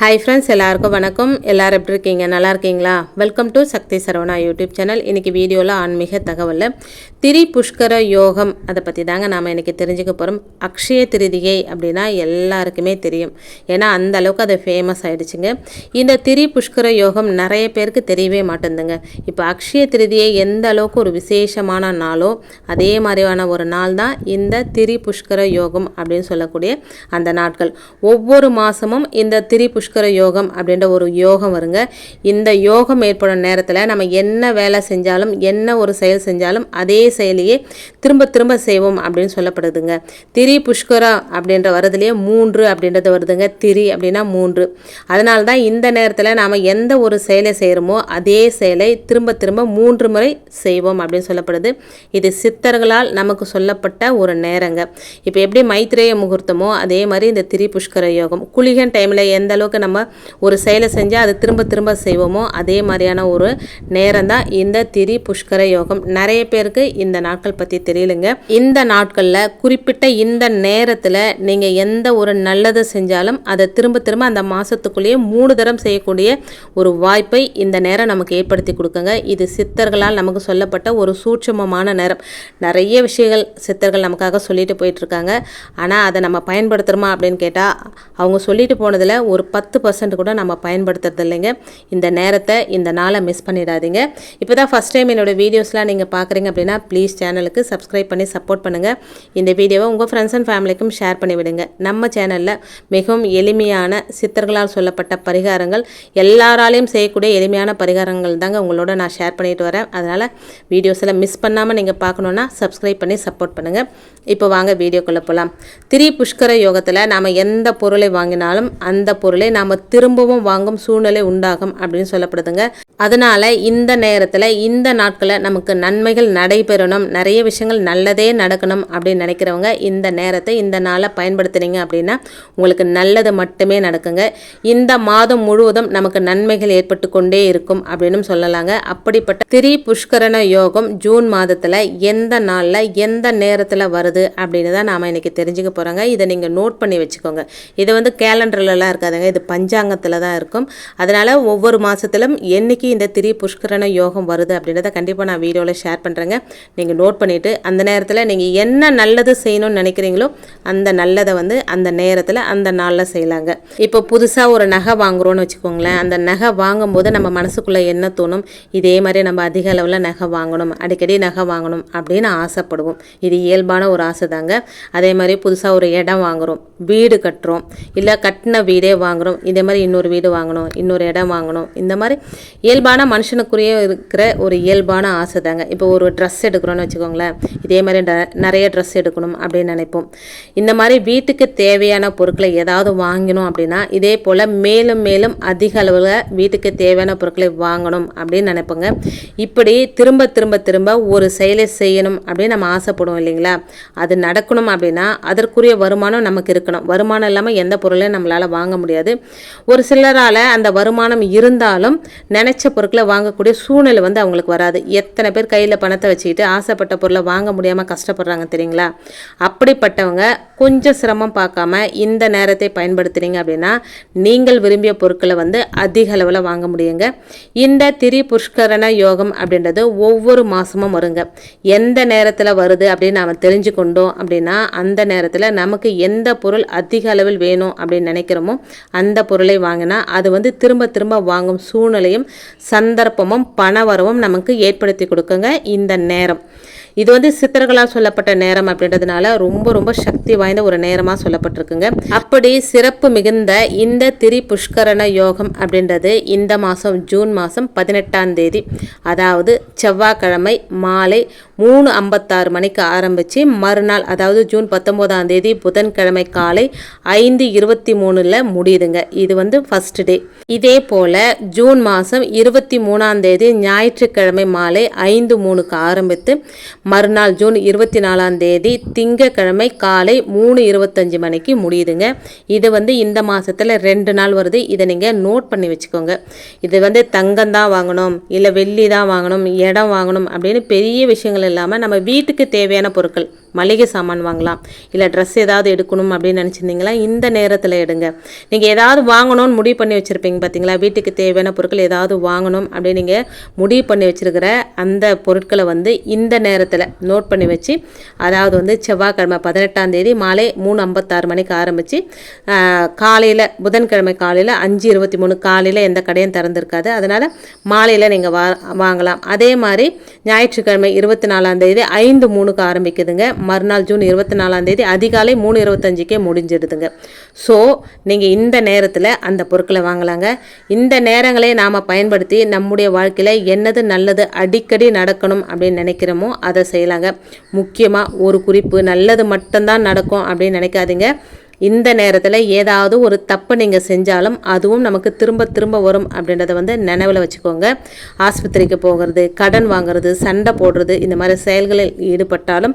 Hi friends எல்லாருக்கும் வணக்கம். எல்லாரும் எப்படி இருக்கீங்க? நல்லா இருக்கீங்களா? Welcome to Sakthi Saravana YouTube channel இன்றைக்கி வீடியோவில் ஆன்மீக தகவலில் திரி புஷ்கர யோகம் அதை பற்றி தாங்க நாம் இன்றைக்கி தெரிஞ்சுக்க போகிறோம் அக்ஷய திருதியை அப்படின்னா எல்லாருக்குமே தெரியும். ஏன்னா அந்த அளவுக்கு அது ஃபேமஸ் ஆகிடுச்சுங்க இந்த திரி புஷ்கர யோகம் நிறைய பேருக்கு தெரியவே மாட்டேங்குதுங்க. இப்போ அக்ஷய திருதியை எந்த அளவுக்கு ஒரு விசேஷமான நாளோ அதே மாதிரியான ஒரு நாள் தான் இந்த திரி புஷ்கர யோகம் அப்படின்னு சொல்லக்கூடிய அந்த நாட்கள். ஒவ்வொரு மாதமும் இந்த திரி புஷ்கர யோகம் அப்படின்ற ஒரு யோகம் வருங்க. இந்த யோகம் ஏற்படும் நேரத்தில் நம்ம என்ன வேலை செஞ்சாலும் என்ன ஒரு செயல் செஞ்சாலும் அதே செயலையே திரும்ப திரும்ப செய்வோம் அப்படின்னு சொல்லப்படுதுங்க. திரி புஷ்கரா அப்படின்ற வரதுலேயே மூன்று அப்படின்றது வருதுங்க. திரி அப்படின்னா மூன்று. அதனால தான் இந்த நேரத்தில் நாம் எந்த ஒரு செயலை செய்கிறோமோ அதே செயலை திரும்ப திரும்ப மூன்று முறை செய்வோம் அப்படின்னு சொல்லப்படுது. இது சித்தர்களால் நமக்கு சொல்லப்பட்ட ஒரு நேரங்க. இப்போ எப்படி மைத்ரேய முகூர்த்தமோ அதே மாதிரி இந்த திரி புஷ்கர யோகம். குளிகன் டைமில் எந்த அளவுக்கு நம்ம ஒரு செயலை செஞ்சால் அதை திரும்ப திரும்ப செய்வோமோ அதே மாதிரியான ஒரு நேரம் தான் இந்த திரி புஷ்கர யோகம். நிறைய பேருக்கு இந்த நாட்கள் பற்றி தெரியலுங்க. இந்த நாட்களில் குறிப்பிட்ட இந்த நேரத்தில் நீங்கள் எந்த ஒரு நல்லதை செஞ்சாலும் அதை திரும்ப திரும்ப அந்த மாதத்துக்குள்ளேயே மூணு தரம் செய்யக்கூடிய ஒரு வாய்ப்பை இந்த நேரம் நமக்கு ஏற்படுத்தி கொடுக்குங்க. இது சித்தர்களால் நமக்கு சொல்லப்பட்ட ஒரு சூட்சமமான நேரம். நிறைய விஷயங்கள் சித்தர்கள் நமக்காக சொல்லிட்டு போயிட்டுருக்காங்க ஆனால் அதை நம்ம பயன்படுத்துகிறோமா அப்படின்னு கேட்டால் அவங்க சொல்லிட்டு போனதில் ஒரு பத்து பர்சன்ட் கூட நம்ம பயன்படுத்துறது இல்லைங்க இந்த நேரத்தை இந்த நாளை மிஸ் பண்ணிடாதீங்க. இப்போ தான் ஃபஸ்ட் டைம் என்னோட வீடியோஸ்லாம் நீங்கள் பார்க்குறீங்க அப்படின்னா ப்ளீஸ் சேனலுக்கு சப்ஸ்கிரைப் பண்ணி சப்போர்ட் பண்ணுங்கள் இந்த வீடியோவை உங்கள் ஃப்ரெண்ட்ஸ் அண்ட் ஃபேமிலிக்கும் ஷேர் பண்ணி விடுங்க. நம்ம சேனலில் மிகவும் எளிமையான சித்தர்களால் சொல்லப்பட்ட பரிகாரங்கள் எல்லாராலையும் செய்யக்கூடிய எளிமையான பரிகாரங்கள் தாங்க உங்களோட நான் ஷேர் பண்ணிட்டு வரேன். அதனால் வீடியோஸில் மிஸ் பண்ணாமல் நீங்கள் பார்க்கணுன்னா சப்ஸ்கிரைப் பண்ணி சப்போர்ட் பண்ணுங்கள் இப்போ வாங்க வீடியோக்குள்ளே போகலாம் திரி புஷ்கர யோகத்தில் நாம் எந்த பொருளை வாங்கினாலும் அந்த பொருள் நாம் திரும்பவும் வாங்கும் சூழ்நிலை உண்டாகும் அப்படின்னு சொல்லப்படுதுங்க. அதனால் இந்த நேரத்தில் இந்த நாட்களில் நமக்கு நன்மைகள் நடைபெறணும் நிறைய விஷயங்கள் நல்லதே நடக்கணும் அப்படின்னு நினைக்கிறவங்க இந்த நேரத்தை இந்த நாளை பயன்படுத்துனீங்க அப்படின்னா உங்களுக்கு நல்லது மட்டுமே நடக்குங்க. இந்த மாதம் முழுவதும் நமக்கு நன்மைகள் ஏற்பட்டு கொண்டே இருக்கும் அப்படின்னு சொல்லலாங்க. அப்படிப்பட்ட திரி புஷ்கரண யோகம் ஜூன் மாதத்தில் எந்த நாளில் எந்த நேரத்தில் வருது அப்படின்னு தான் நாம் இன்னைக்கு தெரிஞ்சுக்க போகிறோங்க இதை நீங்கள் நோட் பண்ணி வச்சுக்கோங்க. இது வந்து கேலண்டர்லலாம் இருக்காதுங்க. இது பஞ்சாங்கத்தில் தான் இருக்கும். அதனால் ஒவ்வொரு மாதத்திலும் என்னைக்கு இந்த திரி புஷ்கரண யோகம் வருது அப்படின்றத கண்டிப்பாக நான் வீடியோவில் ஷேர் பண்ணுறேங்க நீங்கள் நோட் பண்ணிவிட்டு அந்த நேரத்தில் நீங்கள் என்ன நல்லது செய்யணும்னு நினைக்கிறீங்களோ அந்த நல்லதை வந்து அந்த நேரத்தில் அந்த நாளில் செய்யலாங்க. இப்போ புதுசாக ஒரு நகை வாங்குகிறோன்னு வச்சுக்கோங்களேன். அந்த நகை வாங்கும்போது நம்ம மனசுக்குள்ளே என்ன தோணும்? இதே மாதிரி நம்ம அதிக அளவில் நகை வாங்கணும். அடிக்கடி நகை வாங்கணும் அப்படின்னு ஆசைப்படுவோம். இது இயல்பான ஒரு ஆசை தாங்க அதே மாதிரி புதுசாக ஒரு இடம் வாங்குகிறோம் வீடு கட்டுறோம். இல்லை கட்டின வீடே வாங்குகிறோம் இதே மாதிரி இன்னொரு வீடு வாங்கணும் இன்னொரு இடம் வாங்கணும். இந்த மாதிரி இயல்பான மனுஷனுக்குரிய இருக்கிற ஒரு இயல்பான ஆசை தாங்க. இப்போ ஒரு ட்ரெஸ் எடுக்கிறோன்னு வச்சுக்கோங்களேன். இதே மாதிரி நிறைய ட்ரெஸ் எடுக்கணும் அப்படின்னு நினைப்போம். இந்த மாதிரி வீட்டுக்கு தேவையான பொருட்களை ஏதாவது வாங்கணும் அப்படின்னா இதே போல் மேலும் மேலும் அதிக அளவில் வீட்டுக்கு தேவையான பொருட்களை வாங்கணும் அப்படின்னு நினைப்போங்க. இப்படி திரும்ப திரும்ப திரும்ப ஒரு செயலை செய்யணும் அப்படின்னு நம்ம ஆசைப்படுவோம் இல்லைங்களா? அது நடக்கணும் அப்படின்னா அதற்குரிய வருமானம் நமக்கு இருக்கணும். வருமானம் இல்லாமல் எந்த பொருளையும் நம்மளால் வாங்க முடியாது. ஒரு சிலரால் அந்த வருமானம் இருந்தாலும் நினச்ச பொருட்களை வாங்கக்கூடிய சூழ்நிலை வந்து அவங்களுக்கு வராது. எத்தனை பேர் கையில் பணத்தை வச்சுக்கிட்டு ஆசைப்பட்ட பொருளை வாங்க முடியாமல் கஷ்டப்படுறாங்க தெரியுங்களா? அப்படிப்பட்டவங்க கொஞ்சம் சிரமம் பார்க்காம இந்த நேரத்தை பயன்படுத்துறீங்க அப்படின்னா நீங்கள் விரும்பிய பொருட்களை வந்து அதிக அளவில் வாங்க முடியுங்க. இந்த திரி புஷ்கரண யோகம் அப்படின்றது ஒவ்வொரு மாதமும் வருங்க. எந்த நேரத்தில் வருது அப்படின்னு நாம் தெரிஞ்சுக்கொண்டோம் அப்படின்னா அந்த நேரத்தில் நமக்கு எந்த பொருள் அதிக அளவில் வேணும் அப்படின்னு நினைக்கிறோமோ அந்த பொருளை வாங்கினா அது வந்து திரும்ப திரும்ப வாங்கும் சூழ்நிலையும் சந்தர்ப்பமும் பணவரவும் நமக்கு ஏற்படுத்தி கொடுக்குங்க இந்த நேரம். இது வந்து சித்தர்களால் சொல்லப்பட்ட நேரம் அப்படின்றதுனால ரொம்ப ரொம்ப சக்தி வாய்ந்த ஒரு நேரமாக சொல்லப்பட்டிருக்குங்க. அப்படி சிறப்பு மிகுந்த இந்த திரி புஷ்கரண யோகம் அப்படின்றது இந்த மாதம் ஜூன் மாதம் பதினெட்டாம் தேதி. அதாவது செவ்வாய்க்கிழமை மாலை மூணு ஐம்பத்தாறு மணிக்கு ஆரம்பித்து மறுநாள் அதாவது ஜூன் பத்தொம்போதாம் தேதி புதன்கிழமை காலை ஐந்து இருபத்தி மூணில் முடியுதுங்க. இது வந்து ஃபர்ஸ்ட் டே இதே போல் ஜூன் மாதம் இருபத்தி மூணாம் தேதி ஞாயிற்றுக்கிழமை மாலை ஐந்து மூணுக்கு ஆரம்பித்து மறுநாள் ஜூன் இருபத்தி நாலாம் தேதி திங்கக்கிழமை காலை மூணு இருபத்தஞ்சு மணிக்கு முடியுதுங்க. இது வந்து இந்த மாதத்தில் ரெண்டு நாள் வருது. இதை நீங்கள் நோட் பண்ணி வச்சுக்கோங்க. இது வந்து தங்கம் தான் வாங்கணும் இல்லை வெள்ளி தான் வாங்கணும் இடம் வாங்கணும் அப்படின்னு பெரிய விஷயங்கள் இல்லாமல் நம்ம வீட்டுக்கு தேவையான பொருட்கள். மளிகை சாமான் வாங்கலாம். இல்லை ட்ரெஸ் ஏதாவது எடுக்கணும் அப்படின்னு நினச்சிருந்தீங்களா? இந்த நேரத்தில் எடுங்க. நீங்கள் ஏதாவது வாங்கணும்னு முடிவு பண்ணி வச்சுருப்பீங்க பார்த்தீங்களா வீட்டுக்கு தேவையான பொருட்கள் ஏதாவது வாங்கணும் அப்படின்னு நீங்கள் முடிவு பண்ணி வச்சுருக்கிற அந்த பொருட்களை வந்து இந்த நேரத்தில் நோட் பண்ணி வச்சு அதாவது வந்து செவ்வாய்க்கிழமை பதினெட்டாம் தேதி மாலை மூணு ஐம்பத்தாறு மணிக்கு ஆரம்பித்து காலையில் புதன்கிழமை காலையில் அஞ்சு இருபத்தி மூணு காலையில் எந்த கடையும் திறந்துருக்காது. அதனால் மாலையில் நீங்கள் வா வாங்கலாம். அதே மாதிரி ஞாயிற்றுக்கிழமை இருபத்தி நாலாம் தேதி ஐந்து மூணுக்கு ஆரம்பிக்குதுங்க. மறுநாள் ஜூன் இருபத்தி நாலாம் தேதி அதிகாலை மூணு இருபத்தஞ்சிக்கே முடிஞ்சிடுதுங்க. ஸோ நீங்கள் இந்த நேரத்தில் அந்த பொருட்களை வாங்கலாங்க. இந்த நேரங்களை நாம் பயன்படுத்தி நம்முடைய வாழ்க்கையில் என்னது நல்லது அடிக்கடி நடக்கணும் அப்படின்னு நினைக்கிறோமோ அதை செய்யலாங்க. முக்கியமாக ஒரு குறிப்பு நல்லது மட்டும்தான் நடக்கும் அப்படின்னு நினைக்காதீங்க. இந்த நேரத்தில் ஏதாவது ஒரு தப்பு நீங்கள் செஞ்சாலும் அதுவும் நமக்கு திரும்ப திரும்ப வரும் அப்படின்றத வந்து நினைவில் வச்சுக்கோங்க. ஆஸ்பத்திரிக்கு போகிறது கடன் வாங்குறது சண்டை போடுறது இந்த மாதிரி செயல்களில் ஈடுபட்டாலும்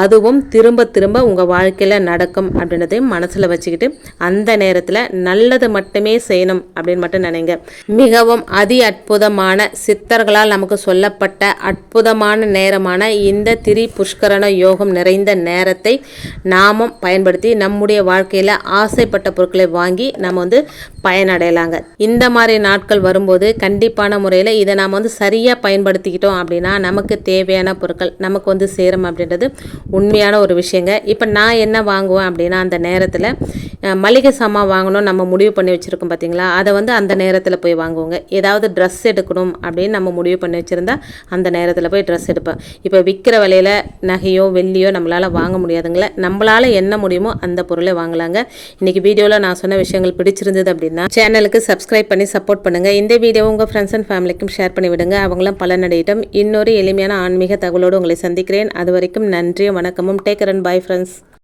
அதுவும் திரும்ப திரும்ப உங்கள் வாழ்க்கையில் நடக்கும் அப்படின்றதையும் மனசில் வச்சுக்கிட்டு அந்த நேரத்தில் நல்லது மட்டுமே செய்யணும் அப்படின்னு மட்டும் நினைங்க. மிகவும் அதி அற்புதமான சித்தர்களால் நமக்கு சொல்லப்பட்ட அற்புதமான நேரமான இந்த திரி புஷ்கரண யோகம் நிறைந்த நேரத்தை நாமும் பயன்படுத்தி நம்முடைய வாழ்க்கை வாழ்க்கையில் ஆசைப்பட்ட பொருட்களை வாங்கி நம்ம வந்து பயனடையலாங்க. இந்த மாதிரி நாட்கள் வரும்போது கண்டிப்பான முறையில் இதை நாம் வந்து சரியாக பயன்படுத்திக்கிட்டோம் அப்படின்னா நமக்கு தேவையான பொருட்கள் நமக்கு வந்து சேரும் அப்படின்றது உண்மையான ஒரு விஷயங்க. இப்போ நான் என்ன வாங்குவேன் அப்படின்னா அந்த நேரத்தில் மளிகை சாமான் வாங்கணும் நம்ம முடிவு பண்ணி வச்சுருக்கோம் பார்த்தீங்களா அதை வந்து அந்த நேரத்தில் போய் வாங்குவோங்க. ஏதாவது ட்ரெஸ் எடுக்கணும் அப்படின்னு நம்ம முடிவு பண்ணி வச்சுருந்தா அந்த நேரத்தில் போய் ட்ரெஸ் எடுப்பேன். இப்போ விற்கிற விலையில் நகையோ வெள்ளியோ நம்மளால் வாங்க முடியாதுங்களே நம்மளால் என்ன முடியுமோ அந்த பொருளை வாங்கலாங்க இன்றைக்கி வீடியோவில் நான் சொன்ன விஷயங்கள் பிடிச்சிருந்தது அப்படின்னா சேனலுக்கு சப்ஸ்கிரைப் பண்ணி சப்போர்ட் பண்ணுங்கள் இந்த வீடியோ உங்கள் ஃப்ரெண்ட்ஸ் அண்ட் ஃபேமிலிக்கும் ஷேர் பண்ணி விடுங்க. அவங்களும் பலனடையிட்டும். இன்னொரு எளிமையான ஆன்மீக தகவலோடு உங்களை சந்திக்கிறேன். அது வரைக்கும் நன்றியும் வணக்கமும். Take and bye friends